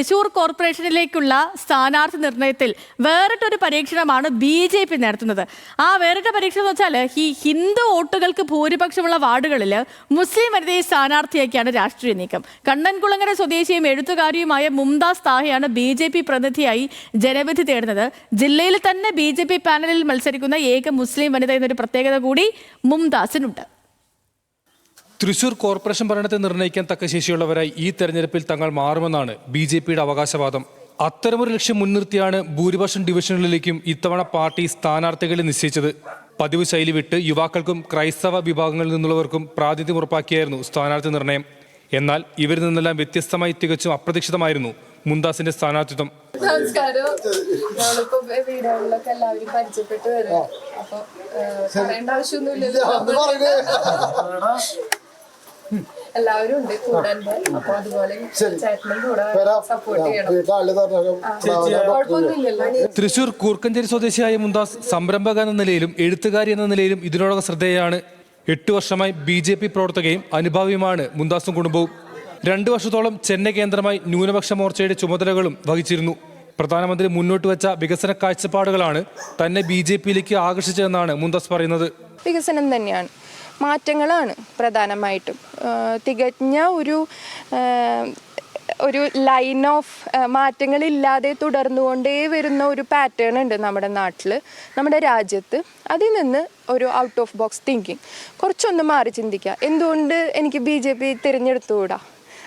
തൃശൂർ കോർപ്പറേഷനിലേക്കുള്ള സ്ഥാനാർത്ഥി നിർണയത്തിൽ വേറിട്ടൊരു പരീക്ഷണമാണ് ബി ജെ പി നടത്തുന്നത്. ആ വേറിട്ട പരീക്ഷണം എന്ന് വെച്ചാൽ ഈ ഹിന്ദു വോട്ടുകൾക്ക് ഭൂരിപക്ഷമുള്ള വാർഡുകളിൽ മുസ്ലിം വനിതയെ സ്ഥാനാർത്ഥിയാക്കിയാണ് രാഷ്ട്രീയ നീക്കം. കണ്ണൻകുളങ്ങര സ്വദേശിയും എഴുത്തുകാരിയുമായ മുംതാസ് താഹയാണ് ബി ജെ പി പ്രതിനിധിയായി ജനവിധി തേടുന്നത്. ജില്ലയിൽ തന്നെ ബി ജെ പി പാനലിൽ മത്സരിക്കുന്ന ഏക മുസ്ലിം വനിത എന്നൊരു പ്രത്യേകത കൂടി മുംതാസിനുണ്ട്. തൃശൂർ കോർപ്പറേഷൻ ഭരണത്തെ നിർണയിക്കാൻ തക്ക ശേഷിയുള്ളവരായി ഈ തെരഞ്ഞെടുപ്പിൽ തങ്ങൾ മാറുമെന്നാണ് ബി ജെ പിയുടെ അവകാശവാദം. അത്തരമൊരു ലക്ഷ്യം മുൻനിർത്തിയാണ് ഭൂരിപക്ഷം ഡിവിഷനുകളിലേക്കും ഇത്തവണ പാർട്ടി സ്ഥാനാർത്ഥികളെ നിശ്ചയിച്ചത്. പതിവ് ശൈലി വിട്ട് യുവാക്കൾക്കും ക്രൈസ്തവ വിഭാഗങ്ങളിൽ നിന്നുള്ളവർക്കും പ്രാതിനിധ്യം ഉറപ്പാക്കിയായിരുന്നു സ്ഥാനാർത്ഥി നിർണയം എന്നാൽ ഇവരിൽ നിന്നെല്ലാം വ്യത്യസ്തമായി തികച്ചും അപ്രതീക്ഷിതമായിരുന്നു മുന്താസിന്റെ സ്ഥാനാർത്ഥിത്വം. നമസ്കാരം. നമ്മളിപ്പോ വീടുകളിലൊക്കെ എല്ലാവരും പരിചയപ്പെട്ട് വരും. അപ്പൊ പറയേണ്ട ആവശ്യമൊന്നുമില്ലല്ലോ. എല്ലാവരും ഉണ്ട് കൂടെ ഉണ്ട്. അപ്പൊ അതുപോലെ ചേട്ടനും കൂടെ സപ്പോർട്ട് ചെയ്യണം. തൃശൂർ കൂർക്കഞ്ചേരി സ്വദേശിയായ മുന്താസ് സംരംഭക എന്ന നിലയിലും എഴുത്തുകാരി എന്ന നിലയിലും ഇതിനോടകം ശ്രദ്ധേയാണ് എട്ട് വർഷമായി ബി ജെ പി പ്രവർത്തകയും അനുഭാവിയുമാണ് മുന്താസും കുടുംബവും. രണ്ടു വർഷത്തോളം ചെന്നൈ കേന്ദ്രമായി ന്യൂനപക്ഷ മോർച്ചയുടെ ചുമതലകളും വഹിച്ചിരുന്നു. പ്രധാനമന്ത്രി മുന്നോട്ട് വെച്ച വികസന കാഴ്ചപ്പാടുകളാണ് തന്നെ ബി ജെ പിയിലേക്ക് ആകർഷിച്ചതെന്നാണ് മുന്താസ് പറയുന്നത്. വികസനം തന്നെയാണ്. മാറ്റങ്ങളാണ് പ്രധാനമായിട്ടും. തികഞ്ഞ ഒരു ഒരു ലൈൻ ഓഫ് മാറ്റങ്ങളില്ലാതെ തുടർന്നുകൊണ്ടേ വരുന്ന ഒരു പാറ്റേൺ ഉണ്ട് നമ്മുടെ നാട്ടിൽ നമ്മുടെ രാജ്യത്ത്. അതിൽ നിന്ന് ഒരു ഔട്ട് ഓഫ് ബോക്സ് തിങ്കിങ് കുറച്ചൊന്ന് മാറി ചിന്തിക്കുക. എന്തുകൊണ്ട് എനിക്ക് ബി ജെ പി തിരഞ്ഞെടുത്തുകൂടാ?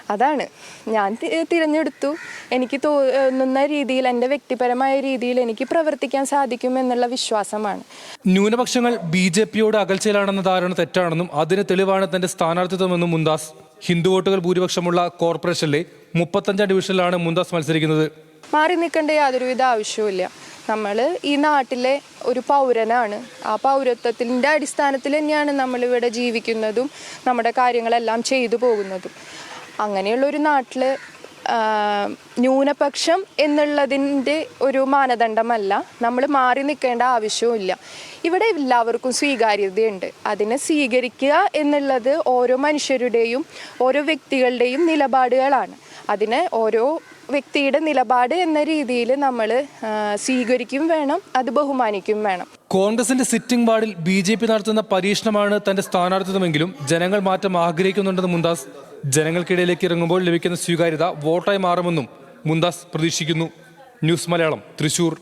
അതാണ്. ഞാൻ തിരഞ്ഞെടുത്തു. എനിക്ക് തോന്നുന്ന രീതിയിൽ എന്റെ വ്യക്തിപരമായ രീതിയിൽ എനിക്ക് പ്രവർത്തിക്കാൻ സാധിക്കും എന്നുള്ള വിശ്വാസമാണ്. ന്യൂനപക്ഷങ്ങൾ ബി ജെ പിയോട് അകൽച്ചയിലാണെന്ന ധാരണ തെറ്റാണെന്നും അതിന് തെളിവാണ് തന്റെ സ്ഥാനാർത്ഥിത്വമെന്നും മുന്താസ് ഹിന്ദു വോട്ടുകൾ ഭൂരിപക്ഷമുള്ള കോർപ്പറേഷനിലെ മുപ്പത്തഞ്ചാം ഡിവിഷനിലാണ് മുന്താസ് മത്സരിക്കുന്നത്. മാറി നിൽക്കേണ്ട യാതൊരുവിധ ആവശ്യവുമില്ല. നമ്മൾ ഈ നാട്ടിലെ ഒരു പൗരനാണ്. ആ പൗരത്വത്തിന്റെ അടിസ്ഥാനത്തിൽ തന്നെയാണ് നമ്മളിവിടെ ജീവിക്കുന്നതും നമ്മുടെ കാര്യങ്ങളെല്ലാം ചെയ്തു പോകുന്നതും. അങ്ങനെയുള്ള ഒരു നാട്ടിൽ ന്യൂനപക്ഷം എന്നുള്ളതിന്റെ ഒരു മാനദണ്ഡമല്ല. നമ്മൾ മാറി നിൽക്കേണ്ട ആവശ്യവുമില്ല. ഇവിടെ എല്ലാവർക്കും സ്വീകാര്യതയുണ്ട്. അതിനെ സ്വീകരിക്കുക എന്നുള്ളത് ഓരോ മനുഷ്യരുടെയും ഓരോ വ്യക്തികളുടെയും നിലപാടുകളാണ്. അതിനെ ഓരോ വ്യക്തിയുടെ നിലപാട് എന്ന രീതിയിൽ നമ്മൾ സ്വീകരിക്കും വേണം അത് ബഹുമാനിക്കും വേണം. കോൺഗ്രസിന്റെ സിറ്റിംഗ് വാർഡിൽ ബി ജെ പി നടത്തുന്ന പരീക്ഷണമാണ് തന്റെ സ്ഥാനാർത്ഥിത്വമെങ്കിലും ജനങ്ങൾ മാറ്റം ആഗ്രഹിക്കുന്നുണ്ടെന്ന് മുന്താസ് ജനങ്ങൾക്കിടയിലേക്ക് ഇറങ്ങുമ്പോൾ ലഭിക്കുന്ന സ്വീകാര്യത വോട്ടായി മാറുമെന്നും മുന്താസ് പ്രതീക്ഷിക്കുന്നു. ന്യൂസ് മലയാളം തൃശൂർ.